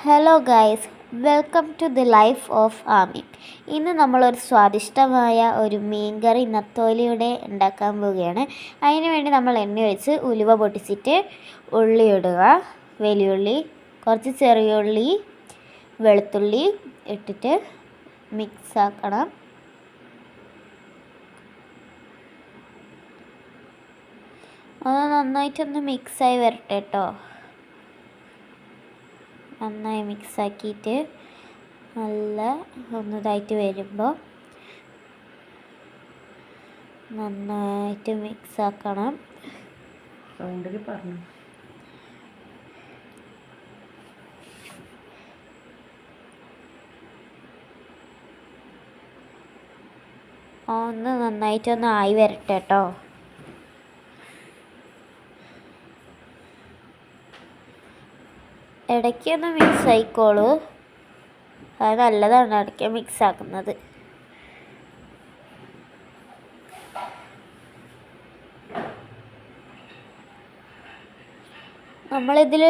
Hello guys welcome to the life of Ami ഇന്ന് നമ്മളൊരു സ്വാദിഷ്ടമായ ഒരു മീൻകറി നത്തോലിയുടെ ഉണ്ടാക്കാൻ പോവുകയാണ്. അതിന് വേണ്ടി നമ്മൾ എണ്ണ ഒഴിച്ച് ഉലുവ പൊട്ടിച്ചിട്ട് ഉള്ളി ഇടുക. വലിയുള്ളി കുറച്ച് ചെറിയ ഉള്ളി വെളുത്തുള്ളി ഇട്ടിട്ട് മിക്സ് ആക്കണം. അത് നന്നായിട്ടൊന്ന് മിക്സായി വരട്ടെ കേട്ടോ നന്നായി മിക്സാക്കിയിട്ട് നല്ല ഒന്നതായിട്ട് വരുമ്പോൾ നന്നായിട്ട് മിക്സ് ആക്കണം സൗണ്ടിൽ പറഞ്ഞു ഒന്ന് നന്നായിട്ടൊന്ന് ആയി വരട്ടെ കേട്ടോ ഇടയ്ക്കൊന്ന് മിക്സ് ആയിക്കോളൂ അത് നല്ലതാണ് ഇടയ്ക്ക് മിക്സ് ആക്കുന്നത് നമ്മളിതിൽ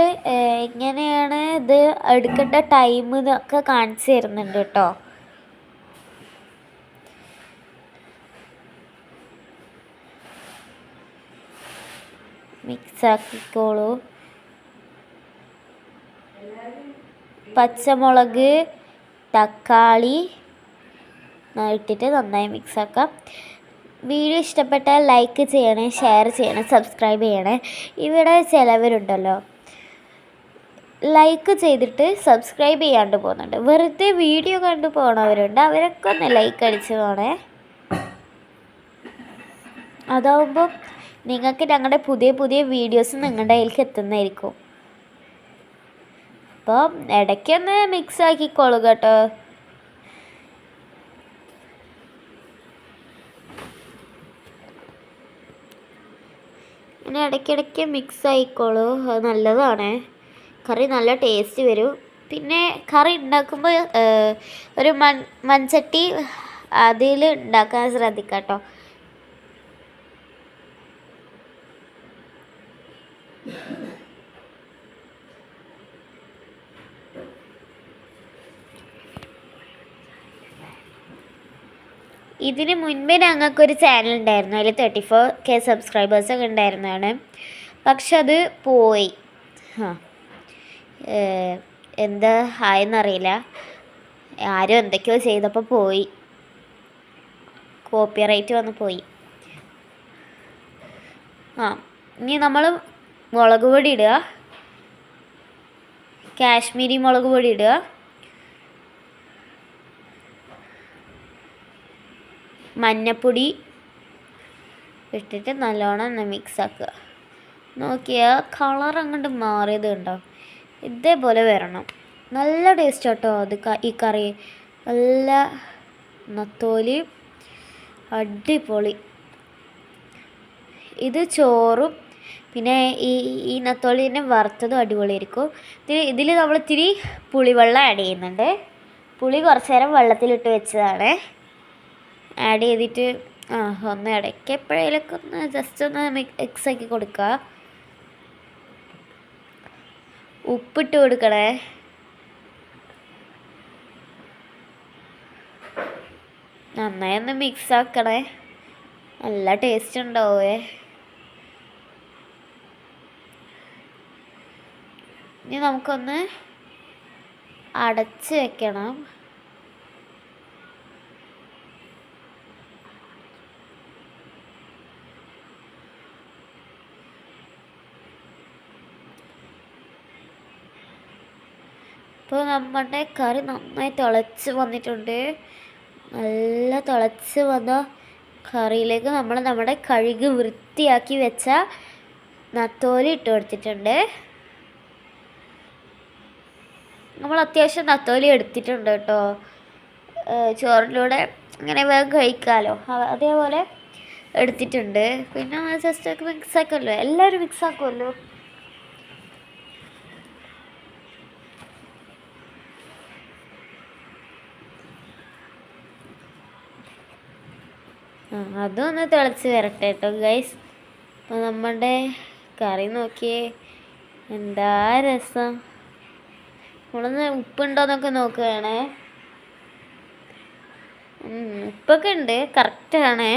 എങ്ങനെയാണ് ഇത് എടുക്കേണ്ട ടൈം എന്നൊക്കെ കാണിച്ചു തരുന്നുണ്ട് കേട്ടോ. മിക്സ് ആക്കിക്കോളൂ പച്ചമുളക് തക്കാളി ഇട്ടിട്ട് നന്നായി മിക്സ് ആക്കാം. വീഡിയോ ഇഷ്ടപ്പെട്ടാൽ ലൈക്ക് ചെയ്യണേ ഷെയർ ചെയ്യണേ സബ്സ്ക്രൈബ് ചെയ്യണേ. ഇവിടെ ചിലവരുണ്ടല്ലോ. ലൈക്ക് ചെയ്തിട്ട് സബ്സ്ക്രൈബ് ചെയ്യാണ്ട് പോകുന്നുണ്ട്. വെറുതെ വീഡിയോ കണ്ടു പോണവരുണ്ട്. അവരൊക്കെ ഒന്ന് ലൈക്ക് അടിച്ച് പോണേ. അതാവുമ്പോൾ നിങ്ങൾക്ക് ഞങ്ങളുടെ പുതിയ പുതിയ വീഡിയോസ് നിങ്ങളുടെ കയ്യിലേക്ക് എത്തുന്നതായിരിക്കും. അപ്പോൾ ഇടയ്ക്കൊന്ന് മിക്സ് ആക്കിക്കോളൂ കേട്ടോ. ഇനി ഇടയ്ക്കിടയ്ക്ക് മിക്സ് ആയിക്കോളൂ അത് നല്ലതാണ്. കറി നല്ല ടേസ്റ്റ് വരും. പിന്നെ കറി ഉണ്ടാക്കുമ്പോൾ ഒരു മൺ മൺചട്ടി അതിൽ ഉണ്ടാക്കാൻ ശ്രദ്ധിക്കാം കേട്ടോ. ഇതിന് മുൻപേ ഞങ്ങൾക്കൊരു ചാനൽ ഉണ്ടായിരുന്നു. അതിൽ തേർട്ടി ഫോർ കെ സബ്സ്ക്രൈബേഴ്സൊക്കെ ഉണ്ടായിരുന്നതാണ്. പക്ഷെ അത് പോയി. ആ എന്താ ആയെന്നറിയില്ല. ആരും എന്തൊക്കെയോ ചെയ്തപ്പോൾ പോയി. കോപ്പിറൈറ്റ് വന്ന് പോയി. ആ ഇനി നമ്മൾ മുളക് പൊടി ഇടുക. കാശ്മീരി മുളക് പൊടി ഇടുക. മഞ്ഞപ്പൊടി ഇട്ടിട്ട് നല്ലോണം ഒന്ന് മിക്സ് ആക്കുക. നോക്കിയാൽ കളർ അങ്ങോട്ട് മാറിയത് കണ്ടോ? ഇതേപോലെ വരണം. നല്ല ടേസ്റ്റ് കേട്ടോ അത് ഈ കറി. നല്ല നത്തോലി അടിപൊളി. ഇത് ചോറും പിന്നെ ഈ ഈ നത്തോലിനെ വറുത്തതും അടിപൊളിയായിരിക്കും. ഇതിൽ ഇതിൽ നമ്മൾ ഇത്തിരി പുളിവെള്ളം ആഡ് ചെയ്യുന്നുണ്ട്. പുളി കുറച്ച് നേരം വെള്ളത്തിലിട്ട് വെച്ചതാണ്. ആഡ് ചെയ്തിട്ട് ആ ഒന്ന് ഇടയ്ക്ക് എപ്പോഴേലൊക്കെ ഒന്ന് ജസ്റ്റ് ഒന്ന് മിക്സ് ആക്കി കൊടുക്കുക. ഉപ്പിട്ട് കൊടുക്കണേ. നന്നായി ഒന്ന് മിക്സ് ആക്കണേ. നല്ല ടേസ്റ്റ് ഉണ്ടാവേ. ഇനി നമുക്കൊന്ന് അടച്ച് വെക്കണം. ഇപ്പോൾ നമ്മുടെ കറി നന്നായി തിളച്ച് വന്നിട്ടുണ്ട്. നല്ല തിളച്ച് വന്ന കറിയിലേക്ക് നമ്മൾ നമ്മുടെ കഴുകി വൃത്തിയാക്കി വെച്ച നത്തോലി ഇട്ട് കൊടുത്തിട്ടുണ്ട്. നമ്മൾ അത്യാവശ്യം നത്തോലി എടുത്തിട്ടുണ്ട് കേട്ടോ. ചോറിലൂടെ അങ്ങനെ വേഗം കഴിക്കാമല്ലോ അതേപോലെ എടുത്തിട്ടുണ്ട്. പിന്നെ ജസ്റ്റ് ഒക്കെ മിക്സ് ആക്കുമല്ലോ എല്ലാവരും മിക്സ് ആക്കുമല്ലോ. അതൊന്ന് തിളച്ച് വരട്ടെ കേട്ടോ ഗൈസ് അപ്പോൾ നമ്മുടെ കറി നോക്കിയേ. എന്താ രസം? നമ്മളൊന്ന് ഉപ്പുണ്ടോയെന്നൊക്കെ നോക്കുകയാണേ ഉപ്പൊക്കെ ഉണ്ട് കറക്റ്റാണേ